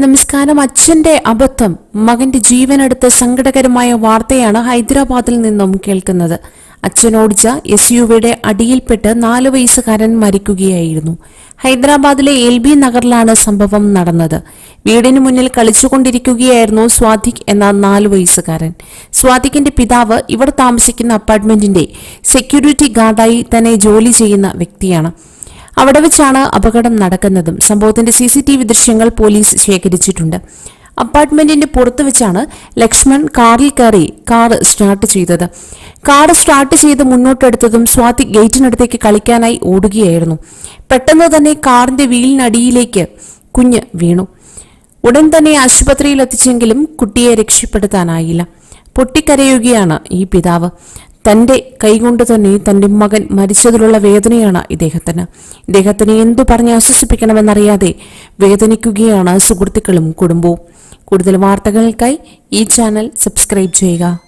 നമസ്കാരം. അച്ഛന്റെ അബദ്ധം മകന്റെ ജീവനെടുത്ത സങ്കടകരമായ വാർത്തയാണ് ഹൈദരാബാദിൽ നിന്നും കേൾക്കുന്നത്. അച്ഛൻ ഓടിച്ച എസ് യുവിയുടെ അടിയിൽപ്പെട്ട് നാല് വയസ്സുകാരൻ മരിക്കുകയായിരുന്നു. ഹൈദരാബാദിലെ എൽ ബി നഗറിലാണ് സംഭവം നടന്നത്. വീടിന് മുന്നിൽ കളിച്ചുകൊണ്ടിരിക്കുകയായിരുന്നു സ്വാതിക് എന്ന നാല് വയസ്സുകാരൻ. സ്വാതിക്കിന്റെ പിതാവ് ഇവർ താമസിക്കുന്ന അപ്പാർട്ട്മെന്റിന്റെ സെക്യൂരിറ്റി ഗാർഡായി തന്നെ ജോലി ചെയ്യുന്ന വ്യക്തിയാണ്. അവിടെ വെച്ചാണ് അപകടം നടക്കുന്നതും. സംഭവത്തിന്റെ സി സി ടി വി ദൃശ്യങ്ങൾ പോലീസ് ശേഖരിച്ചിട്ടുണ്ട്. അപ്പാർട്ട്മെന്റിന്റെ പുറത്ത് വെച്ചാണ് ലക്ഷ്മൺ കാറിൽ കയറി കാർ സ്റ്റാർട്ട് ചെയ്തത്. കാർ സ്റ്റാർട്ട് ചെയ്ത് മുന്നോട്ടെടുത്തതും സ്വാതി ഗേറ്റിനടുത്തേക്ക് കളിക്കാനായി ഓടുകയായിരുന്നു. പെട്ടെന്ന് തന്നെ കാറിന്റെ വീലിനടിയിലേക്ക് കുഞ്ഞ് വീണു. ഉടൻ തന്നെ ആശുപത്രിയിൽ എത്തിച്ചെങ്കിലും കുട്ടിയെ രക്ഷപ്പെടുത്താനായില്ല. പൊട്ടിക്കരയുകയാണ് ഈ പിതാവ്. തന്റെ കൈകൊണ്ട് തന്നെ തന്റെ മകൻ മരിച്ചതിലുള്ള വേദനയാണ് ഇദ്ദേഹത്തിന്. ഇദ്ദേഹത്തിന് എന്തു പറഞ്ഞ് ആശ്വസിപ്പിക്കണമെന്നറിയാതെ വേദനിക്കുകയാണ് സുഹൃത്തുക്കളും കുടുംബവും. കൂടുതൽ വാർത്തകൾക്കായി ഈ ചാനൽ സബ്സ്ക്രൈബ് ചെയ്യുക.